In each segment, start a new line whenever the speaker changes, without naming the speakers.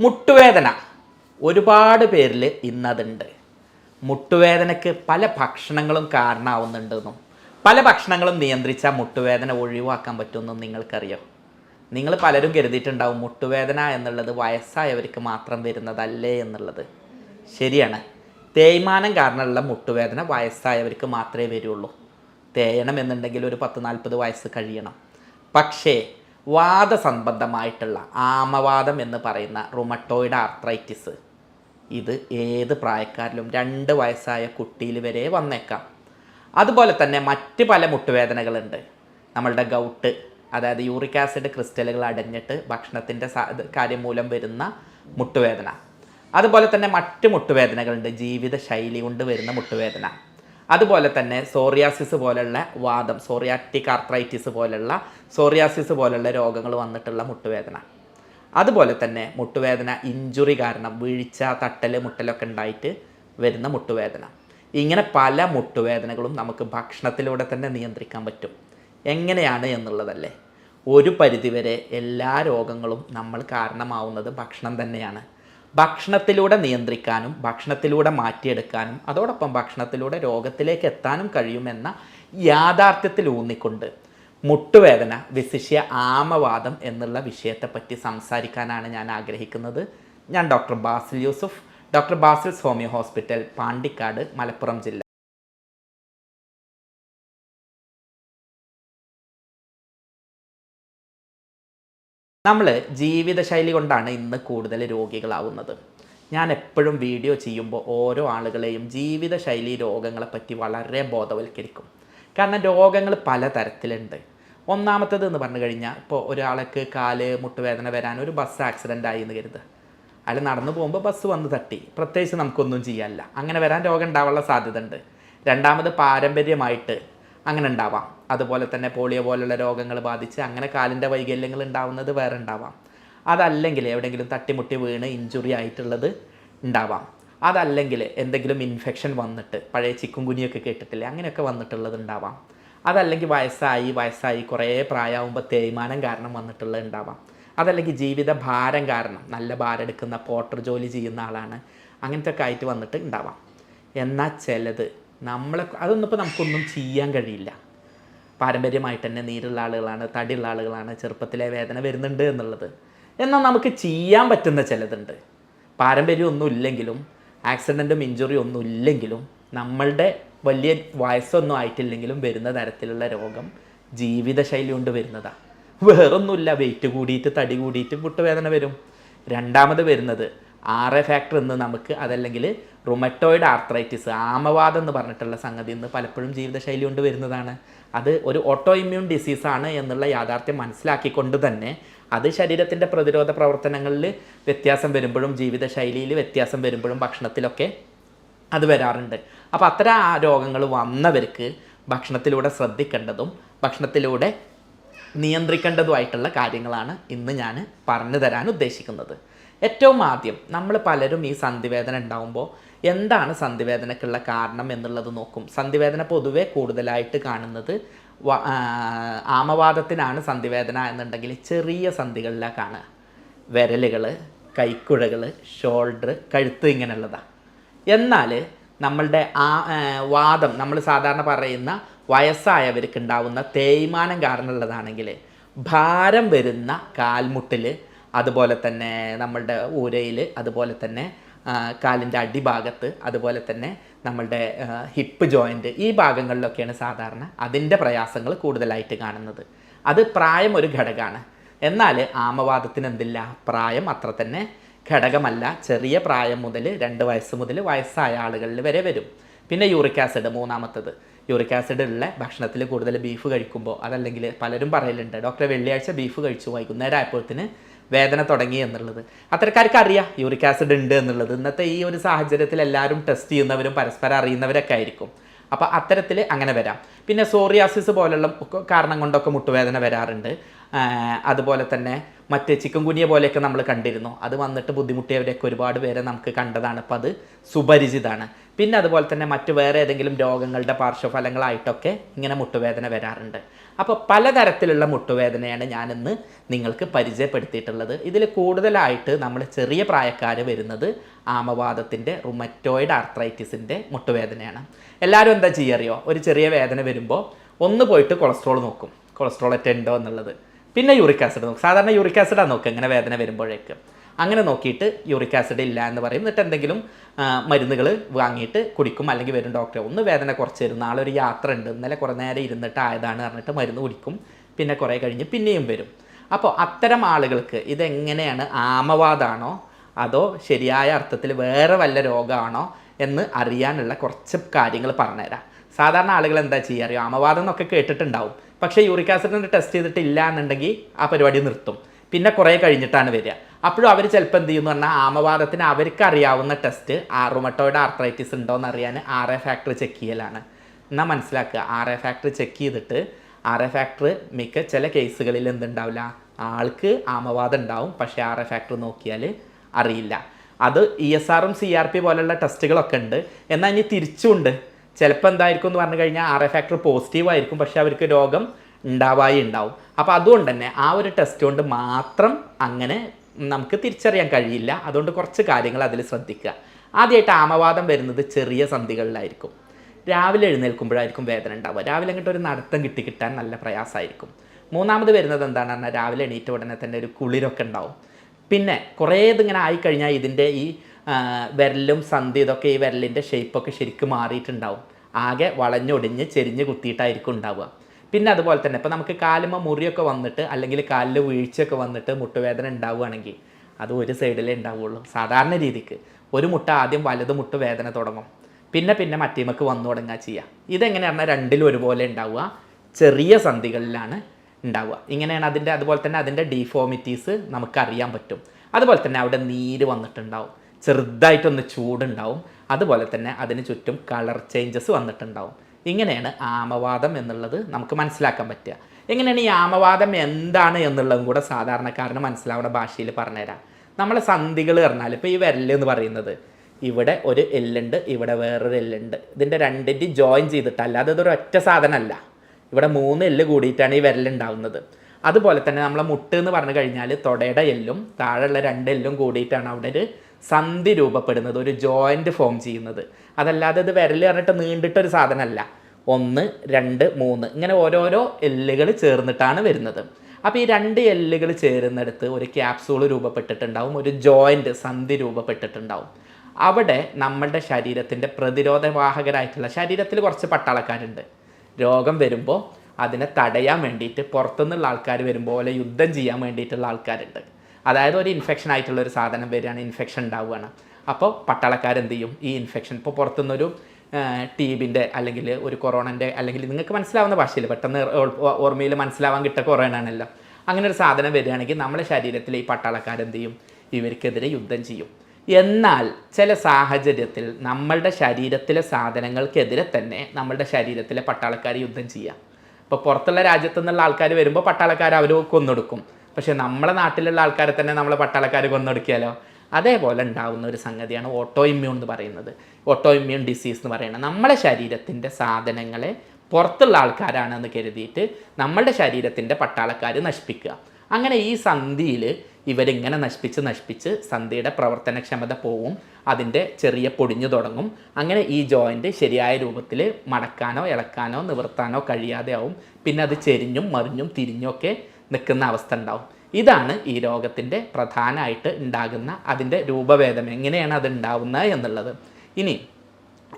മുട്ടുവേദന. ഒരുപാട് പേരിൽ ഇന്നതുണ്ട്. മുട്ടുവേദനയ്ക്ക് പല ഭക്ഷണങ്ങളും കാരണമാവുന്നുണ്ടെന്നും പല ഭക്ഷണങ്ങളും നിയന്ത്രിച്ചാൽ മുട്ടുവേദന ഒഴിവാക്കാൻ പറ്റുമെന്നും നിങ്ങൾക്കറിയോ? നിങ്ങൾ പലരും കരുതിയിട്ടുണ്ടാവും മുട്ടുവേദന എന്നുള്ളത് വയസ്സായവർക്ക് മാത്രം വരുന്നതല്ലേ എന്നുള്ളത്. ശരിയാണ്. തേയ്മാനം കാരണമുള്ള മുട്ടുവേദന വയസ്സായവർക്ക് മാത്രമേ വരുള്ളൂ. തേയണം എന്നുണ്ടെങ്കിൽ ഒരു പത്ത് നാൽപ്പത് വയസ്സ് കഴിയണം. പക്ഷേ വാദസംബന്ധമായിട്ടുള്ള ആമവാദം എന്ന് പറയുന്ന റുമട്ടോയിഡ് ആർത്രൈറ്റിസ് ഇത് ഏത് പ്രായക്കാരിലും രണ്ട് വയസ്സായ കുട്ടിയിൽ വരെ വന്നേക്കാം. അതുപോലെ തന്നെ മറ്റ് പല മുട്ടുവേദനകളുണ്ട്. നമ്മളുടെ ഗൗട്ട് അതായത് യൂറിക് ആസിഡ് ക്രിസ്റ്റലുകൾ അടഞ്ഞിട്ട് ഭക്ഷണത്തിന്റെ കാര്യം മൂലം വരുന്ന മുട്ടുവേദന. അതുപോലെ തന്നെ മറ്റ് മുട്ടുവേദനകളുണ്ട്. ജീവിത ശൈലി കൊണ്ട് വരുന്ന മുട്ടുവേദന. അതുപോലെ തന്നെ സോറിയാസിസ് പോലുള്ള വാദം സോറിയാറ്റിക് ആർത്രൈറ്റിസ് പോലുള്ള സോറിയാസിസ് പോലുള്ള രോഗങ്ങൾ വന്നിട്ടുള്ള മുട്ടുവേദന. അതുപോലെ തന്നെ മുട്ടുവേദന ഇഞ്ചുറി കാരണം വീഴ്ച തട്ടൽ മുട്ടലൊക്കെ ഉണ്ടായിട്ട് വരുന്ന മുട്ടുവേദന. ഇങ്ങനെ പല മുട്ടുവേദനകളും നമുക്ക് ഭക്ഷണത്തിലൂടെ തന്നെ നിയന്ത്രിക്കാൻ പറ്റും. എങ്ങനെയാണ് എന്നുള്ളതല്ലേ? ഒരു പരിധിവരെ എല്ലാ രോഗങ്ങളും നമ്മൾ കാരണമാവുന്നത് ഭക്ഷണം തന്നെയാണ്. ഭക്ഷണത്തിലൂടെ നിയന്ത്രിക്കാനും ഭക്ഷണത്തിലൂടെ മാറ്റിയെടുക്കാനും അതോടൊപ്പം ഭക്ഷണത്തിലൂടെ രോഗത്തിലേക്ക് എത്താനും കഴിയുമെന്ന യാഥാർത്ഥ്യത്തിൽ ഊന്നിക്കൊണ്ട് മുട്ടുവേദന വിശിഷ്യ ആമവാദം എന്നുള്ള വിഷയത്തെപ്പറ്റി സംസാരിക്കാനാണ് ഞാൻ ആഗ്രഹിക്കുന്നത്. ഞാൻ doctor Basil Yusuf. Doctor Basil's homeo hospital Pandikkad Malappuram ജില്ല. നമ്മൾ ജീവിതശൈലി കൊണ്ടാണ് ഇന്ന് കൂടുതൽ രോഗികളാവുന്നത്. ഞാൻ എപ്പോഴും വീഡിയോ ചെയ്യുമ്പോൾ ഓരോ ആളുകളെയും ജീവിതശൈലി രോഗങ്ങളെ പറ്റി വളരെ ബോധവൽക്കരിക്കും. കാരണം രോഗങ്ങൾ പലതരത്തിലുണ്ട് ഒന്നാമത്തത് എന്ന് പറഞ്ഞു കഴിഞ്ഞാൽ ഇപ്പോൾ ഒരാൾക്ക് കാൽ മുട്ടുവേദന വരാൻ ഒരു ബസ് ആക്സിഡന്റ് ആയി എന്ന് കരുത് അയാൾ നടന്നു പോകുമ്പോൾ ബസ് വന്ന് തട്ടി. പ്രത്യേകിച്ച് നമുക്കൊന്നും ചെയ്യാനില്ല. അങ്ങനെ വരാൻ രോഗം ഉണ്ടാവാനുള്ള സാധ്യത ഉണ്ട് രണ്ടാമത് പാരമ്പര്യമായിട്ട് അങ്ങനെ ഉണ്ടാവാം. അതുപോലെ തന്നെ പോളിയോ പോലുള്ള രോഗങ്ങൾ ബാധിച്ച് അങ്ങനെ കാലിന്റെ വൈകല്യങ്ങൾ ഉണ്ടാവുന്നത് വേറെ ഉണ്ടാവാം. അതല്ലെങ്കിൽ എവിടെയെങ്കിലും തട്ടിമുട്ടി വീണ് ഇഞ്ചുറി ആയിട്ടുള്ളത് ഉണ്ടാവാം. അതല്ലെങ്കിൽ എന്തെങ്കിലും ഇൻഫെക്ഷൻ വന്നിട്ട് പഴയ ചിക്കും കുനിയൊക്കെ കേട്ടിട്ടില്ലേ? അങ്ങനെയൊക്കെ വന്നിട്ടുള്ളത് ഉണ്ടാവാം. അതല്ലെങ്കിൽ വയസ്സായി വയസ്സായി കുറേ പ്രായമാകുമ്പോൾ തേയ്മാനം കാരണം വന്നിട്ടുള്ളത് ഉണ്ടാവാം. അതല്ലെങ്കിൽ ജീവിത ഭാരം കാരണം നല്ല ഭാരം എടുക്കുന്ന പോട്ടർ ജോലി ചെയ്യുന്ന ആളാണ്. അങ്ങനത്തെ ഒക്കെ ആയിട്ട് വന്നിട്ട് ഉണ്ടാവാം. എന്നാൽ ചിലത് നമ്മളെ അതൊന്നും ഇപ്പോൾ നമുക്കൊന്നും ചെയ്യാൻ കഴിയില്ല. പാരമ്പര്യമായിട്ട് തന്നെ നീരുള്ള ആളുകളാണ് തടിയുള്ള ആളുകളാണ് ചെറുപ്പത്തിലെ വേദന വരുന്നുണ്ട് എന്നുള്ളത്. എന്നാൽ നമുക്ക് ചെയ്യാൻ പറ്റുന്ന ചിലതുണ്ട്. പാരമ്പര്യം ഒന്നും ഇല്ലെങ്കിലും ആക്സിഡന്റും ഇഞ്ചുറി ഒന്നും ഇല്ലെങ്കിലും നമ്മളുടെ വലിയ വയസ്സൊന്നും ആയിട്ടില്ലെങ്കിലും വരുന്ന തരത്തിലുള്ള രോഗം ജീവിതശൈലി കൊണ്ട് വരുന്നതാണ് വേറൊന്നുമില്ല വെയിറ്റ് കൂടിയിട്ട് തടി കൂടിയിട്ട് മുട്ടുവേദന വരും. രണ്ടാമത് വരുന്നത് ആർ എ ഫാക്ടർ എന്ന് നമുക്ക് അതല്ലെങ്കിൽ റുമറ്റോയിഡ് ആർത്രൈറ്റിസ് ആമവാദം എന്ന് പറഞ്ഞിട്ടുള്ള സംഗതി ഇന്ന് പലപ്പോഴും ജീവിതശൈലി കൊണ്ട് വരുന്നതാണ്. അത് ഒരു ഓട്ടോ ഇമ്മ്യൂൺ ഡിസീസാണ് എന്നുള്ള യാഥാർത്ഥ്യം മനസ്സിലാക്കിക്കൊണ്ട് തന്നെ അത് ശരീരത്തിന്റെ പ്രതിരോധ പ്രവർത്തനങ്ങളിൽ വ്യത്യാസം വരുമ്പോഴും ജീവിതശൈലിയിൽ വ്യത്യാസം വരുമ്പോഴും ഭക്ഷണത്തിലൊക്കെ അത് വരാറുണ്ട്. അപ്പോൾ അത്തരം ആ രോഗങ്ങൾ വന്നവർക്ക് ഭക്ഷണത്തിലൂടെ ശ്രദ്ധിക്കേണ്ടതും ഭക്ഷണത്തിലൂടെ നിയന്ത്രിക്കേണ്ടതുമായിട്ടുള്ള കാര്യങ്ങളാണ് ഇന്ന് ഞാൻ പറഞ്ഞു തരാൻ ഉദ്ദേശിക്കുന്നത്. ഏറ്റവും ആദ്യം നമ്മൾ പലരും ഈ സന്ധിവേദന ഉണ്ടാകുമ്പോൾ എന്താണ് സന്ധിവേദനക്കുള്ള കാരണം എന്നുള്ളത് നോക്കും. സന്ധിവേദന പൊതുവെ കൂടുതലായിട്ട് കാണുന്നത് ആമവാദത്തിനാണ് സന്ധിവേദന എന്നുണ്ടെങ്കിൽ ചെറിയ സന്ധികളിലാണ് കാണുക. വിരലുകൾ കൈക്കുഴകൾ ഷോൾഡർ കഴുത്ത് ഇങ്ങനെയുള്ളതാണ് എന്നാൽ നമ്മളുടെ ആ വാദം നമ്മൾ സാധാരണ പറയുന്ന വയസ്സായവർക്ക് ഉണ്ടാവുന്ന തേയ്മാനം കാരണമുള്ളതാണെങ്കിൽ ഭാരം വരുന്ന കാൽമുട്ടിൽ അതുപോലെ തന്നെ നമ്മളുടെ ഊരയിൽ അതുപോലെ തന്നെ കാലിന്റെ അടിഭാഗത്ത് അതുപോലെ തന്നെ നമ്മളുടെ ഹിപ്പ് ജോയിന്റ് ഈ ഭാഗങ്ങളിലൊക്കെയാണ് സാധാരണ അതിന്റെ പ്രയാസങ്ങൾ കൂടുതലായിട്ട് കാണുന്നത്. അത് പ്രായം ഒരു ഘടകമാണ്. എന്നാൽ ആമവാദത്തിന് എന്തില്ല? പ്രായം അത്ര തന്നെ ഘടകമല്ല. ചെറിയ പ്രായം മുതൽ രണ്ട് വയസ്സ് മുതൽ വയസ്സായ ആളുകളിൽ വരെ വരും. പിന്നെ യൂറിക് ആസിഡ് മൂന്നാമത്തത്. യൂറിക് ആസിഡ് ഉള്ള ഭക്ഷണത്തിൽ കൂടുതൽ ബീഫ് കഴിക്കുമ്പോൾ അതല്ലെങ്കിൽ പലരും പറയലുണ്ട് ഡോക്ടറെ വെള്ളിയാഴ്ച ബീഫ് കഴിച്ചു വൈകുന്നേരം ആയപ്പോഴത്തിന് വേദന തുടങ്ങി എന്നുള്ളത്. അത്തരക്കാർക്ക് അറിയാം യൂറിക് ആസിഡ് ഉണ്ട് എന്നുള്ളത്. ഇന്നത്തെ ഈ ഒരു സാഹചര്യത്തിൽ എല്ലാവരും ടെസ്റ്റ് ചെയ്യുന്നവരും പരസ്പരം അറിയുന്നവരൊക്കെ ആയിരിക്കും. അപ്പോൾ അത്തരത്തിൽ അങ്ങനെ വരാം. പിന്നെ സോറിയാസിസ് പോലുള്ള കാരണം കൊണ്ടൊക്കെ മുട്ടുവേദന വരാറുണ്ട്. അതുപോലെ തന്നെ മറ്റ് ചിക്കൻ കുനിയ പോലെയൊക്കെ നമ്മൾ കണ്ടിരുന്നു. അത് വന്നിട്ട് ബുദ്ധിമുട്ടിയവരെയൊക്കെ ഒരുപാട് പേരെ നമുക്ക് കണ്ടതാണ്. അപ്പോൾ അത് സുപരിചിതമാണ് പിന്നെ അതുപോലെ തന്നെ മറ്റ് വേറെ ഏതെങ്കിലും രോഗങ്ങളുടെ പാർശ്വഫലങ്ങളായിട്ടൊക്കെ ഇങ്ങനെ മുട്ടുവേദന വരാറുണ്ട്. അപ്പോൾ പലതരത്തിലുള്ള മുട്ടുവേദനയാണ് ഞാനിന്ന് നിങ്ങൾക്ക് പരിചയപ്പെടുത്തിയിട്ടുള്ളത്. ഇതിൽ കൂടുതലായിട്ട് നമ്മൾ ചെറിയ പ്രായക്കാർ വരുന്നത് ആമവാദത്തിന്റെ റുമറ്റോയിഡ് ആർത്രൈറ്റിസിന്റെ മുട്ടുവേദനയാണ്. എല്ലാവരും എന്താ ചെയ്യറിയോ? ഒരു ചെറിയ വേദന വരുമ്പോൾ ഒന്ന് പോയിട്ട് കൊളസ്ട്രോൾ നോക്കും. കൊളസ്ട്രോൾ ഉണ്ടോ എന്നുള്ളത്. പിന്നെ യൂറിക് ആസിഡ് നോക്കും. സാധാരണ യൂറിക് ആസിഡാണ് നോക്കുക ഇങ്ങനെ വേദന വരുമ്പോഴേക്ക്. അങ്ങനെ നോക്കിയിട്ട് യൂറിക് ആസിഡ് ഇല്ല എന്ന് പറയും എന്നിട്ട് എന്തെങ്കിലും മരുന്നുകൾ വാങ്ങിയിട്ട് കുടിക്കും. അല്ലെങ്കിൽ വരും ഡോക്ടറെ ഒന്ന് വേദന കുറച്ച് തരും നാളെ ഒരു യാത്ര ഉണ്ട്. ഇന്നലെ കുറേ നേരം ഇരുന്നിട്ട് ആയതാണ് പറഞ്ഞിട്ട് മരുന്ന് കുടിക്കും. പിന്നെ കുറേ കഴിഞ്ഞ് പിന്നെയും വരും. അപ്പോൾ അത്തരം ആളുകൾക്ക് ഇതെങ്ങനെയാണ് ആമവാദാണോ അതോ ശരിയായ അർത്ഥത്തിൽ വേറെ വല്ല രോഗമാണോ എന്ന് അറിയാനുള്ള കുറച്ച് കാര്യങ്ങൾ പറഞ്ഞുതരാം. സാധാരണ ആളുകൾ എന്താ ചെയ്യുക? അറിയോ? ആമവാദം എന്നൊക്കെ കേട്ടിട്ടുണ്ടാവും. പക്ഷേ യൂറിക് ആസിഡിന്റെ ടെസ്റ്റ് ചെയ്തിട്ടില്ല എന്നുണ്ടെങ്കിൽ ആ പരിപാടി നിർത്തും. പിന്നെ കുറേ കഴിഞ്ഞിട്ടാണ് വരിക. അപ്പോഴും അവർ ചിലപ്പോൾ എന്ത് ചെയ്യുമെന്ന് പറഞ്ഞാൽ ആമവാദത്തിന് അവർക്ക് അറിയാവുന്ന ടെസ്റ്റ് ആറുമട്ടോയുടെ ആർത്രൈറ്റിസ് ഉണ്ടോ എന്ന് അറിയാൻ ആർ എ ഫാക്ടർ ചെക്ക് ചെയ്യലാണ്. എന്നാൽ മനസ്സിലാക്കുക ആർ എ ഫാക്ടർ ചെക്ക് ചെയ്തിട്ട് ആർ എ ഫാക്ടർ മിക്ക ചില കേസുകളിൽ എന്തുണ്ടാവില്ല? ആൾക്ക് ആമവാദം ഉണ്ടാവും പക്ഷേ ആർ എ ഫാക്ടർ നോക്കിയാൽ അറിയില്ല. അത് ഇ എസ് ആറും സി ആർ പി പോലുള്ള ടെസ്റ്റുകളൊക്കെ ഉണ്ട്. എന്നാൽ ഇനി തിരിച്ചുണ്ട് ചിലപ്പോൾ എന്തായിരിക്കും എന്ന് പറഞ്ഞു കഴിഞ്ഞാൽ ആർ എ ഫാക്ടർ പോസിറ്റീവ് ആയിരിക്കും പക്ഷേ അവർക്ക് രോഗം ഉണ്ടാവായി ഉണ്ടാവും. അപ്പോൾ അതുകൊണ്ട് തന്നെ ആ ഒരു ടെസ്റ്റ് കൊണ്ട് മാത്രം അങ്ങനെ നമുക്ക് തിരിച്ചറിയാൻ കഴിയില്ല. അതുകൊണ്ട് കുറച്ച് കാര്യങ്ങൾ അതിൽ ശ്രദ്ധിക്കുക. ആദ്യമായിട്ട് ആമവാദം വരുന്നത് ചെറിയ സന്ധികളിലായിരിക്കും. രാവിലെ എഴുന്നേൽക്കുമ്പോഴായിരിക്കും വേദന ഉണ്ടാവുക. രാവിലെ അങ്ങോട്ട് ഒരു നടത്തം കിട്ടി കിട്ടാൻ നല്ല പ്രയാസമായിരിക്കും. മൂന്നാമത് വരുന്നത് എന്താണെന്ന് പറഞ്ഞാൽ രാവിലെ എണീറ്റ ഉടനെ തന്നെ ഒരു കുളിരൊക്കെ ഉണ്ടാവും. പിന്നെ കുറേ ഇതിങ്ങനെ ആയിക്കഴിഞ്ഞാൽ ഇതിന്റെ ഈ വിരലും സന്ധി ഇതൊക്കെ ഈ വിരലിന്റെ ഷേപ്പൊക്കെ ശരിക്കും മാറിയിട്ടുണ്ടാവും. ആകെ വളഞ്ഞൊടിഞ്ഞ് ചെരിഞ്ഞ് കുത്തിയിട്ടായിരിക്കും ഉണ്ടാവുക. പിന്നെ അതുപോലെ തന്നെ ഇപ്പോൾ നമുക്ക് കാലുമ്മ മുറിയൊക്കെ വന്നിട്ട് അല്ലെങ്കിൽ കാലിൽ വീഴ്ചയൊക്കെ വന്നിട്ട് മുട്ടുവേദന ഉണ്ടാവുകയാണെങ്കിൽ അത് ഒരു സൈഡിലേ ഉണ്ടാവുള്ളൂ സാധാരണ രീതിക്ക്. ഒരു മുട്ട ആദ്യം വലത് മുട്ട് വേദന തുടങ്ങും. പിന്നെ പിന്നെ മറ്റേമക്ക് വന്നു തുടങ്ങുക ചെയ്യുക ഇതെങ്ങനെയാണ് രണ്ടിലും ഒരുപോലെ ഉണ്ടാവുക. ചെറിയ സന്ധികളിലാണ് ഉണ്ടാവുക. ഇങ്ങനെയാണ് അതിന്റെ അതുപോലെ തന്നെ അതിന്റെ ഡീഫോമിറ്റീസ് നമുക്കറിയാൻ പറ്റും. അതുപോലെ തന്നെ അവിടെ നീര് വന്നിട്ടുണ്ടാവും. ചെറുതായിട്ടൊന്ന് ചൂടുണ്ടാവും. അതുപോലെ തന്നെ അതിന് ചുറ്റും കളർ ചേഞ്ചസ് വന്നിട്ടുണ്ടാവും. ഇങ്ങനെയാണ് ആമവാദം എന്നുള്ളത് നമുക്ക് മനസ്സിലാക്കാൻ പറ്റുക. എങ്ങനെയാണ് ഈ ആമവാദം എന്താണ് എന്നുള്ളതും കൂടെ സാധാരണക്കാരന് മനസ്സിലാവുന്ന ഭാഷയിൽ പറഞ്ഞുതരാം. നമ്മളെ സന്ധികൾ പറഞ്ഞാൽ ഇപ്പോൾ ഈ വിരൽ എന്ന് പറയുന്നത് ഇവിടെ ഒരു എല്ലുണ്ട് ഇവിടെ വേറൊരു എല്ലുണ്ട് ഇതിന്റെ രണ്ടിന്റെ ജോയിൻ ചെയ്തിട്ട് അല്ലാതെ ഇതൊരു ഒറ്റ സാധനമല്ല. ഇവിടെ മൂന്ന് എല്ല് കൂടിയിട്ടാണ് ഈ വിരലുണ്ടാവുന്നത് അതുപോലെ തന്നെ നമ്മളെ മുട്ട് എന്ന് പറഞ്ഞു കഴിഞ്ഞാൽ തൊടയുടെ എല്ലും താഴെയുള്ള രണ്ട് എല്ലും കൂടിയിട്ടാണ് അവിടെ ഒരു സന്ധി രൂപപ്പെടുന്നത് ഒരു ജോയിന്റ് ഫോം ചെയ്യുന്നത്. അതല്ലാതെ ഇത് വിരൽ പറഞ്ഞിട്ട് നീണ്ടിട്ടൊരു സാധനമല്ല. ഒന്ന് രണ്ട് മൂന്ന്. ഇങ്ങനെ ഓരോരോ എല്ലുകൾ ചേർന്നിട്ടാണ് വരുന്നത്. അപ്പോൾ ഈ രണ്ട് എല്ലുകൾ ചേരുന്നിടത്ത് ഒരു ക്യാപ്സൂൾ രൂപപ്പെട്ടിട്ടുണ്ടാവും ഒരു ജോയിന്റ് സന്ധി രൂപപ്പെട്ടിട്ടുണ്ടാവും. അവിടെ നമ്മളുടെ ശരീരത്തിന്റെ പ്രതിരോധവാഹകരായിട്ടുള്ള ശരീരത്തിൽ കുറച്ച് പട്ടാളക്കാരുണ്ട്. രോഗം വരുമ്പോൾ അതിനെ തടയാൻ വേണ്ടിയിട്ട് പുറത്തുനിന്നുള്ള ആൾക്കാർ വരുമ്പോൾ യുദ്ധം ചെയ്യാൻ വേണ്ടിയിട്ടുള്ള ആൾക്കാരുണ്ട്. അതായത് ഒരു ഇൻഫെക്ഷൻ ആയിട്ടുള്ള ഒരു സാധനം വരികയാണ് ഇൻഫെക്ഷൻ ഉണ്ടാവുകയാണ്. അപ്പോൾ പട്ടാളക്കാരെന്ത് ചെയ്യും? ഈ ഇൻഫെക്ഷൻ ഇപ്പോൾ പുറത്തുനിന്നൊരു ടീബിന്റെ അല്ലെങ്കിൽ ഒരു കൊറോണന്റെ അല്ലെങ്കിൽ നിങ്ങൾക്ക് മനസ്സിലാവുന്ന ഭാഷയിൽ പെട്ടെന്ന് ഓർമ്മയിൽ മനസ്സിലാവാൻ കിട്ടുക കൊറോണാണല്ലോ അങ്ങനെ ഒരു സാധനം വരികയാണെങ്കിൽ നമ്മുടെ ശരീരത്തിൽ ഈ പട്ടാളക്കാരെന്ത് ചെയ്യും? ഇവർക്കെതിരെ യുദ്ധം ചെയ്യും. എന്നാൽ ചില സാഹചര്യത്തിൽ നമ്മളുടെ ശരീരത്തിലെ സാധനങ്ങൾക്കെതിരെ തന്നെ നമ്മളുടെ ശരീരത്തിലെ പട്ടാളക്കാർ യുദ്ധം ചെയ്യാം ഇപ്പോൾ പുറത്തുള്ള രാജ്യത്തു നിന്നുള്ള ആൾക്കാർ വരുമ്പോൾ പട്ടാളക്കാർ അവർ കൊന്നൊടുക്കും. പക്ഷേ നമ്മളെ നാട്ടിലുള്ള ആൾക്കാരെ തന്നെ നമ്മളെ പട്ടാളക്കാർ കൊന്നൊടുക്കിയാലോ? അതേപോലെ ഉണ്ടാകുന്ന ഒരു സംഗതിയാണ് ഓട്ടോ ഇമ്മ്യൂൺ എന്ന് പറയുന്നത്. ഓട്ടോ ഇമ്മ്യൂൺ ഡിസീസ് എന്ന് പറയുന്നത്. നമ്മളെ ശരീരത്തിന്റെ സാധനങ്ങളെ പുറത്തുള്ള ആൾക്കാരാണെന്ന് കരുതിയിട്ട് നമ്മളുടെ ശരീരത്തിന്റെ പട്ടാളക്കാർ നശിപ്പിക്കുക. അങ്ങനെ ഈ സന്ധിയിൽ ഇവരിങ്ങനെ നശിപ്പിച്ച് നശിപ്പിച്ച് സന്ധിയുടെ പ്രവർത്തനക്ഷമത പോവും അതിന്റെ ചെറിയ പൊടിഞ്ഞു തുടങ്ങും. അങ്ങനെ ഈ ജോയിന്റ് ശരിയായ രൂപത്തിൽ മടക്കാനോ ഇളക്കാനോ നിവർത്താനോ കഴിയാതെ ആവും പിന്നെ അത് ചെരിഞ്ഞും മറിഞ്ഞും തിരിഞ്ഞൊക്കെ നിൽക്കുന്ന അവസ്ഥ ഉണ്ടാവും. ഇതാണ് ഈ രോഗത്തിന്റെ പ്രധാനമായിട്ട് ഉണ്ടാകുന്ന അതിന്റെ രൂപഭേദം. എങ്ങനെയാണ് അത് ഉണ്ടാവുന്നത് എന്നുള്ളത്. ഇനി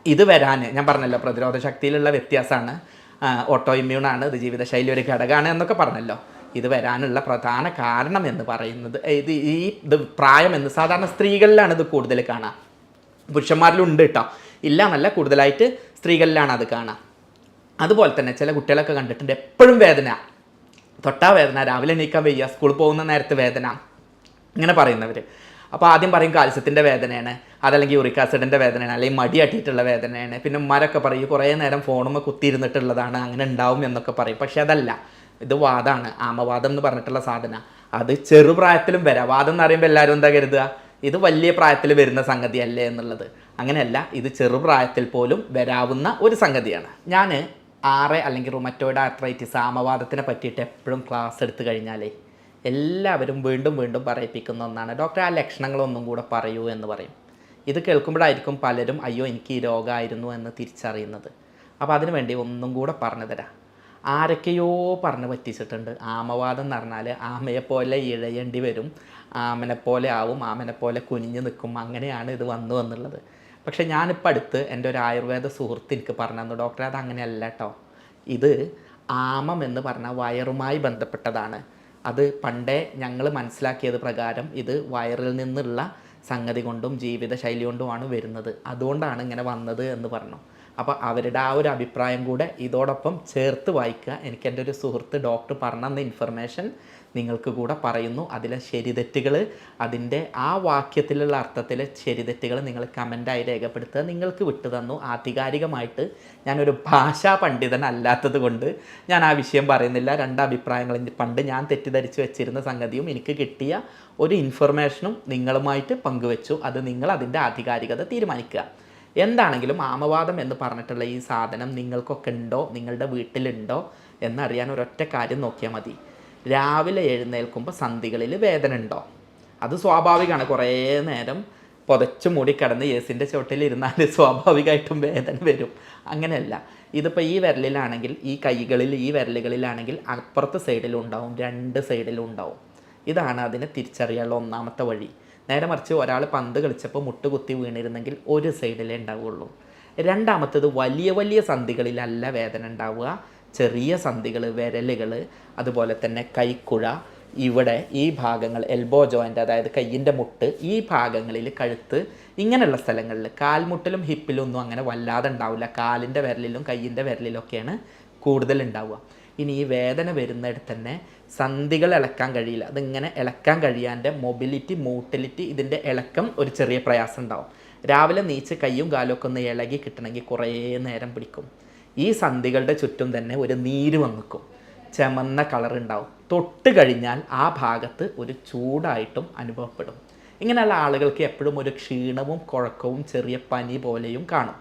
ഇത് വരാൻ ഞാൻ പറഞ്ഞല്ലോ പ്രതിരോധ ശക്തിയിലുള്ള വ്യത്യാസമാണ്. ഓട്ടോ ഇമ്മ്യൂണാണ് ഇത് ജീവിതശൈലി ഒരു ഘടകമാണ് എന്നൊക്കെ പറഞ്ഞല്ലോ. ഇത് വരാനുള്ള പ്രധാന കാരണം എന്ന് പറയുന്നത്. ഇത് ഈ ഇത് പ്രായം എന്ന് സാധാരണ സ്ത്രീകളിലാണ് ഇത് കൂടുതൽ കാണുക പുരുഷന്മാരിലുണ്ട് കേട്ടോ ഇല്ല എന്നല്ല കൂടുതലായിട്ട് സ്ത്രീകളിലാണ് അത് കാണുക അതുപോലെ തന്നെ ചില കുട്ടികളൊക്കെ കണ്ടിട്ടുണ്ട് എപ്പോഴും വേദന. തൊട്ടാ വേദന. രാവിലെ എണീക്കാൻ വയ്യ. സ്കൂളിൽ പോകുന്ന നേരത്ത് വേദന. ഇങ്ങനെ പറയുന്നവർ അപ്പോൾ ആദ്യം പറയും കാൽസ്യത്തിന്റെ വേദനയാണ്. അതല്ലെങ്കിൽ യൂറിക് ആസിഡിന്റെ വേദനയാണ്. അല്ലെങ്കിൽ മടിയാട്ടിയിട്ടുള്ള വേദനയാണ്. പിന്നെ ഉമ്മാരൊക്കെ പറയും കുറേ നേരം ഫോണുമ്മ കുത്തിയിരുന്നിട്ടുള്ളതാണ്. അങ്ങനെ ഉണ്ടാവും എന്നൊക്കെ പറയും. പക്ഷെ അതല്ല. ഇത് വാദമാണ് ആമവാദം എന്ന് പറഞ്ഞിട്ടുള്ള സാധന. അത് ചെറുപ്രായത്തിലും വരാം വാദം എന്ന് പറയുമ്പോൾ എല്ലാവരും എന്താ കരുതുക? ഇത് വലിയ പ്രായത്തിൽ വരുന്ന സംഗതിയല്ലേ എന്നുള്ളത്. അങ്ങനെയല്ല. ഇത് ചെറുപ്രായത്തിൽ പോലും വരാവുന്ന ഒരു സംഗതിയാണ്. ഞാൻ ആറ് അല്ലെങ്കിൽ റുമറ്റോയിഡ് ആർത്രൈറ്റിസ് ആമവാദത്തിനെ പറ്റിയിട്ട് എപ്പോഴും ക്ലാസ് എടുത്തു കഴിഞ്ഞാലേ എല്ലാവരും വീണ്ടും വീണ്ടും പറയിപ്പിക്കുന്ന ഒന്നാണ്. ഡോക്ടർ ആ ലക്ഷണങ്ങളൊന്നും കൂടെ പറയൂ എന്ന് പറയും. ഇത് കേൾക്കുമ്പോഴായിരിക്കും പലരും അയ്യോ എനിക്ക് ഈ രോഗമായിരുന്നു എന്ന് തിരിച്ചറിയുന്നത്. അപ്പോൾ അതിനു വേണ്ടി ഒന്നും കൂടെ പറഞ്ഞു തരാം. ആരൊക്കെയോ പറഞ്ഞു പറ്റിച്ചിട്ടുണ്ട്. ആമവാദം എന്ന് പറഞ്ഞാൽ ആമയെപ്പോലെ പോലെ ഇഴയേണ്ടി വരും ആമനെപ്പോലെ പോലെ ആവും ആമനെപ്പോലെ പോലെ കുനിഞ്ഞു നിൽക്കും. അങ്ങനെയാണ് ഇത് വന്നു എന്നുള്ളത്. പക്ഷേ ഞാനിപ്പോൾ അടുത്ത് എന്റെ ഒരു ആയുർവേദ സുഹൃത്ത് എനിക്ക് പറഞ്ഞു തന്നു ഡോക്ടറെ അത് അങ്ങനെയല്ല കേട്ടോ ഇത് ആമം എന്ന് പറഞ്ഞ വയറുമായി ബന്ധപ്പെട്ടതാണ്. അത് പണ്ടേ ഞങ്ങൾ മനസ്സിലാക്കിയത് പ്രകാരം ഇത് വയറിൽ നിന്നുള്ള സംഗതി കൊണ്ടും ജീവിതശൈലി കൊണ്ടുമാണ് വരുന്നത്. അതുകൊണ്ടാണ് ഇങ്ങനെ വന്നത് എന്ന് പറഞ്ഞു. അപ്പോൾ അവരുടെ ആ ഒരു അഭിപ്രായം കൂടെ ഇതോടൊപ്പം ചേർത്ത് വായിക്കുക. എനിക്ക് എന്റെ ഒരു സുഹൃത്ത് ഡോക്ടർ പറഞ്ഞ ഇൻഫർമേഷൻ നിങ്ങൾക്ക് കൂടെ പറയുന്നു. അതിലെ ശരിതെറ്റുകൾ അതിന്റെ ആ വാക്യത്തിലുള്ള അർത്ഥത്തിലെ ശരിതെറ്റുകൾ നിങ്ങൾ കമന്റായി രേഖപ്പെടുത്തുക. നിങ്ങൾക്ക് വിട്ടു തന്നു ആധികാരികമായിട്ട് ഞാനൊരു ഭാഷാ പണ്ഡിതനല്ലാത്തത് കൊണ്ട് ഞാൻ ആ വിഷയം പറയുന്നില്ല. രണ്ട് അഭിപ്രായങ്ങൾ പണ്ട് ഞാൻ തെറ്റിദ്ധരിച്ച് വെച്ചിരുന്ന സംഗതിയും എനിക്ക് കിട്ടിയ ഒരു ഇൻഫർമേഷനും നിങ്ങളുമായിട്ട് പങ്കുവെച്ചു. അത് നിങ്ങൾ അതിന്റെ ആധികാരികത തീരുമാനിക്കുക. എന്താണെങ്കിലും ആമവാദം എന്ന് പറഞ്ഞിട്ടുള്ള ഈ സാധനം നിങ്ങൾക്കൊക്കെ ഉണ്ടോ? നിങ്ങളുടെ വീട്ടിലുണ്ടോ? എന്നറിയാൻ ഒരൊറ്റ കാര്യം നോക്കിയാൽ മതി. രാവിലെ എഴുന്നേൽക്കുമ്പോൾ സന്ധികളിൽ വേദന ഉണ്ടോ? അത് സ്വാഭാവികമാണ്. കുറേ നേരം പുതച്ചു മൂടി കിടന്ന് യേസിന്റെ ചുവട്ടിൽ ഇരുന്നാൽ സ്വാഭാവികമായിട്ടും വേദന വരും. അങ്ങനെയല്ല. ഇതിപ്പോൾ ഈ വിരലിലാണെങ്കിൽ ഈ കൈകളിൽ ഈ വിരലുകളിലാണെങ്കിൽ അപ്പുറത്തെ സൈഡിലും ഉണ്ടാവും രണ്ട് സൈഡിലും ഉണ്ടാവും. ഇതാണ് അതിനെ തിരിച്ചറിയാനുള്ള ഒന്നാമത്തെ വഴി. നേരെ മറിച്ച് ഒരാൾ പന്ത് കളിച്ചപ്പോൾ മുട്ടുകുത്തി വീണിരുന്നെങ്കിൽ ഒരു സൈഡിലേ ഉണ്ടാവുള്ളൂ. രണ്ടാമത്തത് വലിയ വലിയ സന്ധികളിലല്ല വേദന ഉണ്ടാവുക. ചെറിയ സന്ധികൾ വിരലുകൾ അതുപോലെ തന്നെ കൈക്കുഴ ഇവിടെ ഈ ഭാഗങ്ങൾ എൽബോ ജോയിന്റ് അതായത് കയ്യിന്റെ മുട്ട് ഈ ഭാഗങ്ങളിൽ കഴുത്ത് ഇങ്ങനെയുള്ള സ്ഥലങ്ങളിൽ കാൽമുട്ടിലും ഹിപ്പിലും ഒന്നും അങ്ങനെ വല്ലാതെ ഉണ്ടാവില്ല. കാലിന്റെ വിരലിലും കയ്യിന്റെ വിരലിലൊക്കെയാണ് കൂടുതൽ ഉണ്ടാവുക. ഇനി ഈ വേദന വരുന്നിടത്ത് തന്നെ സന്ധികൾ ഇളക്കാൻ കഴിയില്ല. അതിങ്ങനെ ഇളക്കാൻ കഴിയാന്റെ മൊബിലിറ്റി മൂട്ടിലിറ്റി ഇതിന്റെ ഇളക്കം ഒരു ചെറിയ പ്രയാസം ഉണ്ടാവും. രാവിലെ നീച്ച് കയ്യും കാലും ഒക്കെ ഒന്ന് ഇളകി കിട്ടണമെങ്കിൽ കുറേ നേരം പിടിക്കും. ഈ സന്ധികളുടെ ചുറ്റും തന്നെ ഒരു നീര് വന്നിക്കും. ചമന്ന കളർ ഉണ്ടാവും. തൊട്ട് കഴിഞ്ഞാൽ ആ ഭാഗത്ത് ഒരു ചൂടായിട്ടും അനുഭവപ്പെടും. ഇങ്ങനെയുള്ള ആളുകൾക്ക് എപ്പോഴും ഒരു ക്ഷീണവും കുഴക്കവും ചെറിയ പനി പോലെയും കാണും.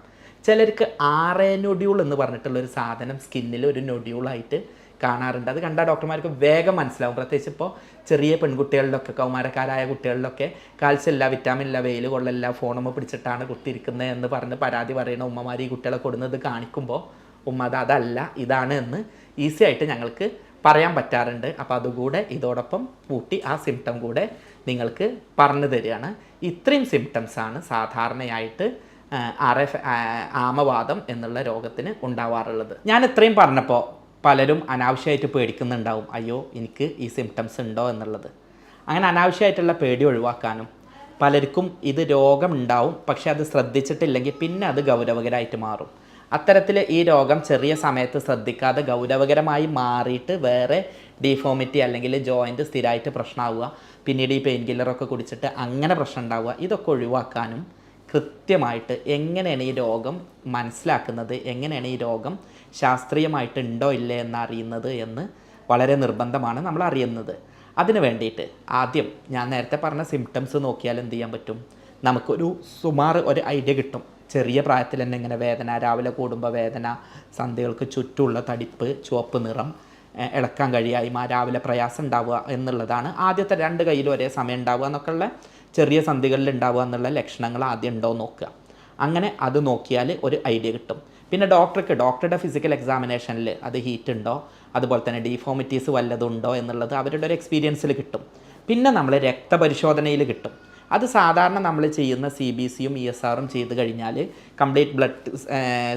ചിലർക്ക് ആറേ നൊഡ്യൂൾ എന്ന് പറഞ്ഞിട്ടുള്ള ഒരു സാധനം സ്കിന്നിൽ ഒരു നൊഡ്യൂളായിട്ട് കാണാറുണ്ട്. അത് കണ്ട ഡോക്ടർമാർക്ക് വേഗം മനസ്സിലാവും. പ്രത്യേകിച്ച് ഇപ്പോൾ ചെറിയ പെൺകുട്ടികളിലൊക്കെ കൗമാരക്കാരായ കുട്ടികളിലൊക്കെ കാൽസ്യം ഇല്ല വിറ്റാമിൻ ഇല്ല വെയിൽ കൊള്ളില്ല ഫോണുമ്പോൾ പിടിച്ചിട്ടാണ് കുത്തിയിരിക്കുന്നത് എന്ന് പറഞ്ഞ് പരാതി പറയുന്ന ഉമ്മമാർ ഈ കുട്ടികളെ കൊടുന്നത് കാണിക്കുമ്പോൾ ഉമ്മ അത് അതല്ല ഇതാണ് എന്ന് ഈസി ആയിട്ട് ഞങ്ങൾക്ക് പറയാൻ പറ്റാറുണ്ട്. അപ്പോൾ അതുകൂടെ ഇതോടൊപ്പം കൂട്ടി ആ സിംറ്റം കൂടെ നിങ്ങൾക്ക് പറഞ്ഞു തരികയാണ്. ഇത്രയും സിംറ്റംസാണ് സാധാരണയായിട്ട് ആർ എഫ് ആമവാദം എന്നുള്ള രോഗത്തിന് ഉണ്ടാവാറുള്ളത്. ഞാൻ ഇത്രയും പറഞ്ഞപ്പോൾ പലരും അനാവശ്യമായിട്ട് പേടിക്കുന്നുണ്ടാവും അയ്യോ എനിക്ക് ഈ സിംറ്റംസ് ഉണ്ടോ? എന്നുള്ളത്. അങ്ങനെ അനാവശ്യമായിട്ടുള്ള പേടി ഒഴിവാക്കാനും പലർക്കും ഇത് രോഗമുണ്ടാവും പക്ഷെ അത് ശ്രദ്ധിച്ചിട്ടില്ലെങ്കിൽ പിന്നെ അത് ഗൗരവകരമായിട്ട് മാറും. അത്തരത്തിൽ ഈ രോഗം ചെറിയ സമയത്ത് ശ്രദ്ധിക്കാതെ ഗൗരവകരമായി മാറിയിട്ട് വേറെ ഡീഫോമിറ്റി അല്ലെങ്കിൽ ജോയിന്റ് സ്ഥിരമായിട്ട് പ്രശ്നമാവുക. പിന്നീട് ഈ പെയിൻ കില്ലറൊക്കെ കുടിച്ചിട്ട് അങ്ങനെ പ്രശ്നം ഉണ്ടാവുക. ഇതൊക്കെ ഒഴിവാക്കാനും കൃത്യമായിട്ട് എങ്ങനെയാണ് ഈ രോഗം മനസ്സിലാക്കുന്നത് എങ്ങനെയാണ് ഈ രോഗം ശാസ്ത്രീയമായിട്ട് ഉണ്ടോ ഇല്ലേ എന്നറിയുന്നത് എന്ന് വളരെ നിർബന്ധമാണ് നമ്മൾ അറിയുന്നത്. അതിന് വേണ്ടിയിട്ട് ആദ്യം ഞാൻ നേരത്തെ പറഞ്ഞ സിംറ്റംസ് നോക്കിയാൽ എന്ത് ചെയ്യാൻ പറ്റും? നമുക്കൊരു സുമാർ ഒരു ഐഡിയ കിട്ടും. ചെറിയ പ്രായത്തിൽ തന്നെ ഇങ്ങനെ വേദന രാവിലെ കൂടുമ്പോൾ വേദന സന്ധ്യകൾക്ക് ചുറ്റുമുള്ള തടിപ്പ് ചുവപ്പ് നിറം ഇളക്കാൻ കഴിയായ്മ രാവിലെ പ്രയാസം ഉണ്ടാവുക എന്നുള്ളതാണ് ആദ്യത്തെ രണ്ട് കയ്യിലും ഒരേ സമയം ഉണ്ടാവുക എന്നൊക്കെയുള്ള ചെറിയ സന്ധികളിൽ ഉണ്ടാവുക എന്നുള്ള ലക്ഷണങ്ങൾ ആദ്യം ഉണ്ടോ നോക്കുക. അങ്ങനെ അത് നോക്കിയാൽ ഒരു ഐഡിയ കിട്ടും. പിന്നെ ഡോക്ടർക്ക് ഡോക്ടറുടെ ഫിസിക്കൽ എക്സാമിനേഷനിൽ അത് ഹീറ്റ് ഉണ്ടോ അതുപോലെ തന്നെ ഡീഫോമിറ്റീസ് വല്ലതുണ്ടോ എന്നുള്ളത് അവരുടെ ഒരു എക്സ്പീരിയൻസിൽ കിട്ടും. പിന്നെ നമ്മൾ രക്തപരിശോധനയിൽ കിട്ടും. അത് സാധാരണ നമ്മൾ ചെയ്യുന്ന സി ബി സിയും ഇ എസ് ആറും ചെയ്ത് കഴിഞ്ഞാൽ complete blood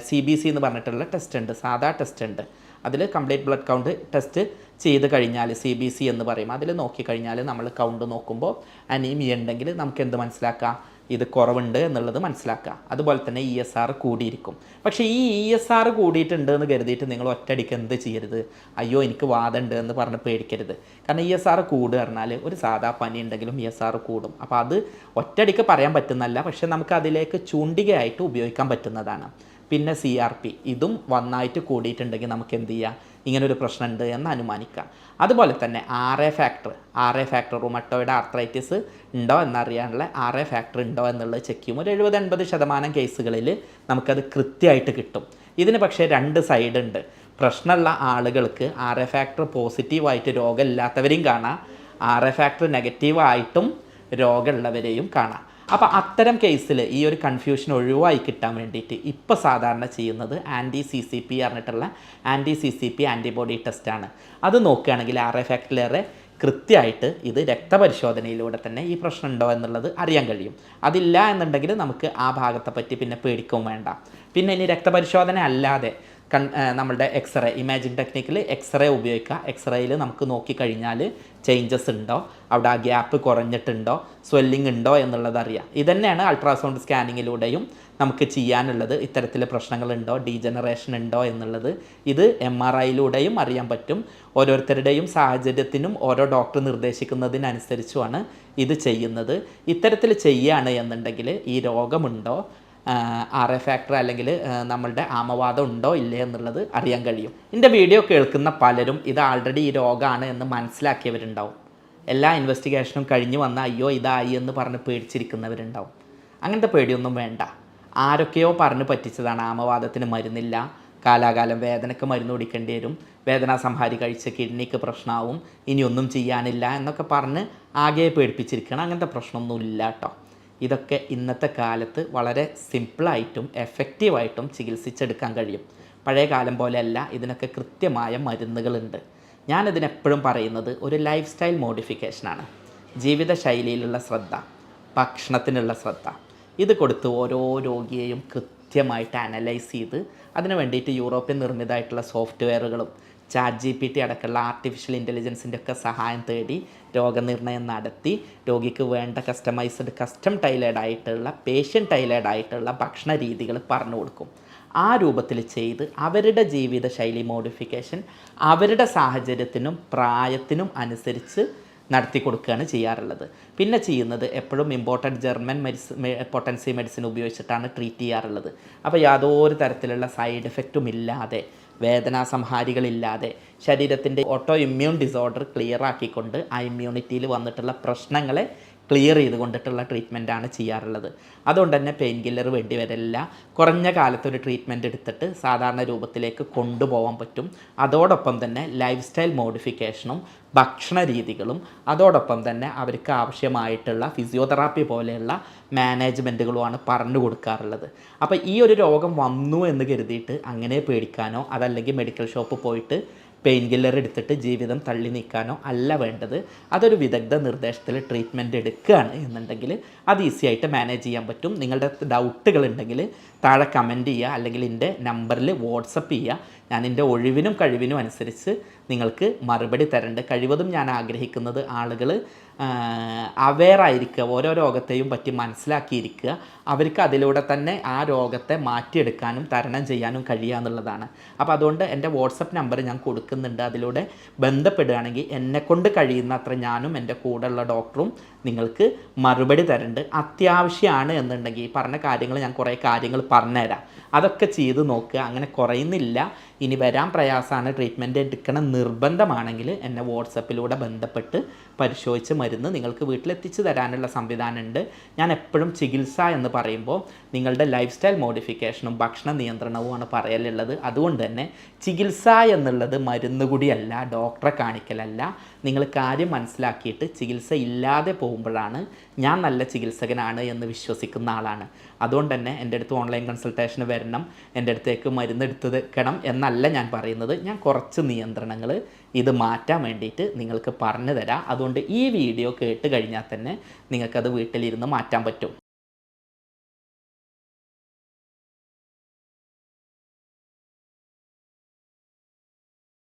C B C എന്ന് പറഞ്ഞിട്ടുള്ള ടെസ്റ്റ് ഉണ്ട് സാധാ ടെസ്റ്റ് ഉണ്ട്. അതിൽ കംപ്ലീറ്റ് ബ്ലഡ് കൗണ്ട് ടെസ്റ്റ് ചെയ്ത് കഴിഞ്ഞാൽ സി ബി സി എന്ന് പറയും. അതിൽ നോക്കിക്കഴിഞ്ഞാൽ നമ്മൾ കൗണ്ട് നോക്കുമ്പോൾ അനീമിയ ഉണ്ടെങ്കിൽ നമുക്ക് എന്ത് മനസ്സിലാക്കാം? ഇത് കുറവുണ്ട് എന്നുള്ളത് മനസ്സിലാക്കുക. അതുപോലെ തന്നെ ഇ എസ് ആർ കൂടിയിരിക്കും. പക്ഷേ ഈ ഇ എസ് ആർ കൂടിയിട്ടുണ്ട് എന്ന് കരുതിയിട്ട് നിങ്ങൾ ഒറ്റയടിക്ക് എന്ത് ചെയ്യരുത്? അയ്യോ എനിക്ക് വാദമുണ്ട് എന്ന് പറഞ്ഞ് പേടിക്കരുത്. കാരണം ഇ എസ് ആർ കൂടുക പറഞ്ഞാൽ ഒരു സാധാ പനി ഉണ്ടെങ്കിലും ഇ എസ് ആർ കൂടും. അപ്പോൾ അത് ഒറ്റയടിക്ക് പറയാൻ പറ്റുന്നല്ല പക്ഷേ നമുക്ക് അതിലേക്ക് ചൂണ്ടികയായിട്ട് ഉപയോഗിക്കാൻ പറ്റുന്നതാണ്. പിന്നെ സി ആർ പി ഇതും വന്നായിട്ട് കൂടിയിട്ടുണ്ടെങ്കിൽ നമുക്ക് എന്ത് ചെയ്യാം? ഇങ്ങനൊരു പ്രശ്നമുണ്ട് എന്ന് അനുമാനിക്കാം. അതുപോലെ തന്നെ R A factor R A factor റുമട്ടോയുടെ arthritis ഉണ്ടോ എന്നറിയാനുള്ള ആർ എ ഫാക്ടർ ഉണ്ടോ എന്നുള്ളത് ചെക്ക് ചെയ്യും. ഒരു എഴുപത് എൺപത് ശതമാനം കേസുകളിൽ നമുക്കത് കൃത്യമായിട്ട് കിട്ടും. ഇതിന് പക്ഷേ രണ്ട് സൈഡ് ഉണ്ട്. പ്രശ്നമുള്ള ആളുകൾക്ക് ആർ എ ഫാക്ടർ പോസിറ്റീവായിട്ട് രോഗമില്ലാത്തവരെയും കാണാം. ആർ എ ഫാക്ടർ നെഗറ്റീവായിട്ടും രോഗമുള്ളവരെയും കാണാം. അപ്പോൾ അത്തരം കേസിൽ ഈ ഒരു കൺഫ്യൂഷൻ ഒഴിവായി കിട്ടാൻ വേണ്ടിയിട്ട് ഇപ്പോൾ സാധാരണ ചെയ്യുന്നത് ആന്റി സി സി പി പറഞ്ഞിട്ടുള്ള anti C C P antibody ടെസ്റ്റാണ് അത് നോക്കുകയാണെങ്കിൽ ആർ എ ആക്ടിലേറെ കൃത്യമായിട്ട് ഇത് രക്തപരിശോധനയിലൂടെ തന്നെ ഈ പ്രശ്നം ഉണ്ടോ എന്നുള്ളത് അറിയാൻ കഴിയും. അതില്ല എന്നുണ്ടെങ്കിൽ നമുക്ക് ആ ഭാഗത്തെ പറ്റി പിന്നെ പേടിക്കും വേണ്ട. പിന്നെ ഇനി രക്തപരിശോധന അല്ലാതെ കൺ നമ്മളുടെ എക്സ്റേ ഇമാജിൻ ടെക്നിക്കിൽ എക്സ്റേ ഉപയോഗിക്കുക. എക്സ്റേയിൽ നമുക്ക് നോക്കിക്കഴിഞ്ഞാൽ ചേഞ്ചസ് ഉണ്ടോ? അവിടെ ആ ഗ്യാപ്പ് കുറഞ്ഞിട്ടുണ്ടോ? സ്വെല്ലിംഗ് ഉണ്ടോ എന്നുള്ളത് അറിയാം. ഇതന്നെയാണ് അൾട്രാസൗണ്ട് സ്കാനിങ്ങിലൂടെയും നമുക്ക് ചെയ്യാനുള്ളത്. ഇത്തരത്തിൽ പ്രശ്നങ്ങളുണ്ടോ ഡീജനറേഷൻ ഉണ്ടോ എന്നുള്ളത്. ഇത് എം ആർ ഐയിലൂടെയും അറിയാൻ പറ്റും. ഓരോരുത്തരുടെയും സാഹചര്യത്തിനും ഓരോ ഡോക്ടർ നിർദ്ദേശിക്കുന്നതിനനുസരിച്ചുമാണ് ഇത് ചെയ്യുന്നത്. ഇത്തരത്തിൽ ചെയ്യുകയാണ് എന്നുണ്ടെങ്കിൽ ഈ രോഗമുണ്ടോ? ആർ എ ഫാക്ടർ അല്ലെങ്കിൽ നമ്മളുടെ ആമവാദം ഉണ്ടോ ഇല്ലേ എന്നുള്ളത് അറിയാൻ കഴിയും. എന്റെ വീഡിയോ കേൾക്കുന്ന പലരും ഇത് ആൾറെഡി ഈ രോഗമാണ് എന്ന് മനസ്സിലാക്കിയവരുണ്ടാവും. എല്ലാ ഇൻവെസ്റ്റിഗേഷനും കഴിഞ്ഞു വന്ന അയ്യോ ഇതായി എന്ന് പറഞ്ഞ് പേടിച്ചിരിക്കുന്നവരുണ്ടാവും. അങ്ങനത്തെ പേടിയൊന്നും വേണ്ട. ആരൊക്കെയോ പറഞ്ഞ് പറ്റിച്ചതാണ്. ആമവാദത്തിന് മരുന്നില്ല. കാലാകാലം വേദനയ്ക്ക് മരുന്ന് കുടിക്കേണ്ടി വരും. വേദനാ സംഹാരി കഴിച്ച് കിഡ്നിക്ക് പ്രശ്നമാവും. ഇനിയൊന്നും ചെയ്യാനില്ല എന്നൊക്കെ പറഞ്ഞ് ആകെ പേടിപ്പിച്ചിരിക്കണം അങ്ങനത്തെ പ്രശ്നമൊന്നും ഇല്ല കേട്ടോ. ഇതൊക്കെ ഇന്നത്തെ കാലത്ത് വളരെ സിമ്പിളായിട്ടും എഫക്റ്റീവായിട്ടും ചികിത്സിച്ചെടുക്കാൻ കഴിയും. പഴയ കാലം പോലെയല്ല ഇതിനൊക്കെ കൃത്യമായ മരുന്നുകളുണ്ട്. ഞാനിതിനെപ്പോഴും പറയുന്നത് ഒരു ലൈഫ് സ്റ്റൈൽ മോഡിഫിക്കേഷനാണ് ജീവിതശൈലിയിലുള്ള ശ്രദ്ധ ഭക്ഷണത്തിനുള്ള ശ്രദ്ധ. ഇത് കൊടുത്ത് ഓരോ രോഗിയെയും കൃത്യമായിട്ട് അനലൈസ് ചെയ്ത് അതിന് വേണ്ടിയിട്ട് യൂറോപ്യൻ നിർമ്മിതമായിട്ടുള്ള സോഫ്റ്റ്വെയറുകളും ചാറ്റ് ജി പി ടി അടക്കമുള്ള ആർട്ടിഫിഷ്യൽ ഇന്റലിജൻസിന്റെ ഒക്കെ സഹായം തേടി രോഗനിർണയം നടത്തി രോഗിക്ക് വേണ്ട കസ്റ്റമൈസ്ഡ് കസ്റ്റം ടൈലേഡ് ആയിട്ടുള്ള പേഷ്യൻ ടൈലേഡ് ആയിട്ടുള്ള ഭക്ഷണ രീതികൾ പറഞ്ഞു കൊടുക്കും. ആ രൂപത്തിൽ ചെയ്ത് അവരുടെ ജീവിതശൈലി മോഡിഫിക്കേഷൻ അവരുടെ സാഹചര്യത്തിനും പ്രായത്തിനും അനുസരിച്ച് നടത്തി കൊടുക്കുകയാണ് ചെയ്യാറുള്ളത്. പിന്നെ ചെയ്യുന്നത് എപ്പോഴും important German medicine potency medicine ഉപയോഗിച്ചിട്ടാണ് ട്രീറ്റ് ചെയ്യാറുള്ളത്. അപ്പോൾ യാതൊരു തരത്തിലുള്ള സൈഡ് എഫക്റ്റും ഇല്ലാതെ വേദനാ സംഹാരികളില്ലാതെ ശരീരത്തിന്റെ ഓട്ടോ ഇമ്മ്യൂൺ ഡിസോർഡർ ക്ലിയർ ആക്കിക്കൊണ്ട് ആ ഇമ്മ്യൂണിറ്റിയിൽ വന്നിട്ടുള്ള പ്രശ്നങ്ങളെ ക്ലിയർ ചെയ്ത് കൊണ്ടിട്ടുള്ള ട്രീറ്റ്മെന്റാണ് ചെയ്യാറുള്ളത്. അതുകൊണ്ട് തന്നെ പെയിൻ കില്ലർ വേണ്ടി വരില്ല കുറഞ്ഞ കാലത്തൊരു ട്രീറ്റ്മെന്റ് എടുത്തിട്ട് സാധാരണ രൂപത്തിലേക്ക് കൊണ്ടുപോകാൻ പറ്റും. അതോടൊപ്പം തന്നെ ലൈഫ് സ്റ്റൈൽ മോഡിഫിക്കേഷനും ഭക്ഷണ രീതികളും അതോടൊപ്പം തന്നെ അവർക്ക് ആവശ്യമായിട്ടുള്ള ഫിസിയോതെറാപ്പി പോലെയുള്ള മാനേജ്മെന്റുകളുമാണ് പറഞ്ഞു കൊടുക്കാറുള്ളത്. അപ്പോൾ ഈ ഒരു രോഗം വന്നു എന്ന് കരുതിയിട്ട് അങ്ങനെ പേടിക്കാനോ അതല്ലെങ്കിൽ മെഡിക്കൽ ഷോപ്പ് പോയിട്ട് പെയിൻ കില്ലർ എടുത്തിട്ട് ജീവിതം തള്ളി നീക്കാനോ അല്ല വേണ്ടത്. അതൊരു വിദഗ്ധ നിർദ്ദേശത്തിൽ ട്രീറ്റ്മെന്റ് എടുക്കുകയാണ് എന്നുണ്ടെങ്കിൽ അത് ഈസി ആയിട്ട് മാനേജ് ചെയ്യാൻ പറ്റും. നിങ്ങളുടെ ഡൗട്ടുകൾ ഉണ്ടെങ്കിൽ താഴെ കമന്റ് ചെയ്യുക അല്ലെങ്കിൽ എന്റെ നമ്പറിൽ വാട്സപ്പ് ചെയ്യുക. ഞാൻ എന്റെ ഒഴിവിനും കഴിവിനും അനുസരിച്ച് നിങ്ങൾക്ക് മറുപടി തരേണ്ട. കഴിവതും ഞാൻ ആഗ്രഹിക്കുന്നത് ആളുകൾ അവെയർ ആയിരിക്കുക ഓരോ രോഗത്തെയും പറ്റി മനസ്സിലാക്കിയിരിക്കുക. അവർക്ക് അതിലൂടെ തന്നെ ആ രോഗത്തെ മാറ്റിയെടുക്കാനും തരണം ചെയ്യാനും കഴിയുക എന്നുള്ളതാണ്. അപ്പോൾ അതുകൊണ്ട് എന്റെ വാട്സപ്പ് നമ്പർ ഞാൻ കൊടുക്കുന്നുണ്ട്. അതിലൂടെ ബന്ധപ്പെടുകയാണെങ്കിൽ എന്നെക്കൊണ്ട് കഴിയുന്ന അത്ര ഞാനും എന്റെ കൂടെയുള്ള ഡോക്ടറും നിങ്ങൾക്ക് മറുപടി തരുന്നുണ്ട് അത്യാവശ്യമാണ് എന്നുണ്ടെങ്കിൽ ഈ പറഞ്ഞ കാര്യങ്ങൾ ഞാൻ കുറേ കാര്യങ്ങൾ പറഞ്ഞുതരാം. അതൊക്കെ ചെയ്ത് നോക്കുക. അങ്ങനെ കുറയുന്നില്ല. ഇനി വരാൻ പ്രയാസമാണ്. ട്രീറ്റ്മെന്റ് എടുക്കണം നിർബന്ധമാണെങ്കിൽ എന്നെ വാട്സപ്പിലൂടെ ബന്ധപ്പെട്ട് പരിശോധിച്ച് മരുന്ന് നിങ്ങൾക്ക് വീട്ടിലെത്തിച്ച് തരാനുള്ള സംവിധാനമുണ്ട്. ഞാൻ എപ്പോഴും ചികിത്സ എന്ന് പറയുമ്പോൾ നിങ്ങളുടെ ലൈഫ് സ്റ്റൈൽ മോഡിഫിക്കേഷനും ഭക്ഷണ നിയന്ത്രണവുമാണ് പറയലുള്ളത്. അതുകൊണ്ട് തന്നെ ചികിത്സ എന്നുള്ളത് മരുന്ന് കൂടിയല്ല ഡോക്ടറെ കാണിക്കലല്ല. നിങ്ങൾ കാര്യം മനസ്സിലാക്കിയിട്ട് ചികിത്സ ഇല്ലാതെ പോകുമ്പോഴാണ് ഞാൻ നല്ല ചികിത്സകനാണ് എന്ന് വിശ്വസിക്കുന്ന ആളാണ്. അതുകൊണ്ട് തന്നെ എന്റെ അടുത്ത് ഓൺലൈൻ കൺസൾട്ടേഷന് വരണം എന്റെ അടുത്തേക്ക് മരുന്ന് എടുത്ത് വെക്കണം എന്നല്ല ഞാൻ പറയുന്നത്. ഞാൻ കുറച്ച് നിയന്ത്രണങ്ങൾ ഇത് മാറ്റാൻ വേണ്ടിയിട്ട് നിങ്ങൾക്ക് പറഞ്ഞു തരാം അതുകൊണ്ട് ഈ വീഡിയോ കേട്ട് കഴിഞ്ഞാൽ തന്നെ നിങ്ങൾക്കത് വീട്ടിലിരുന്ന് മാറ്റാൻ പറ്റും.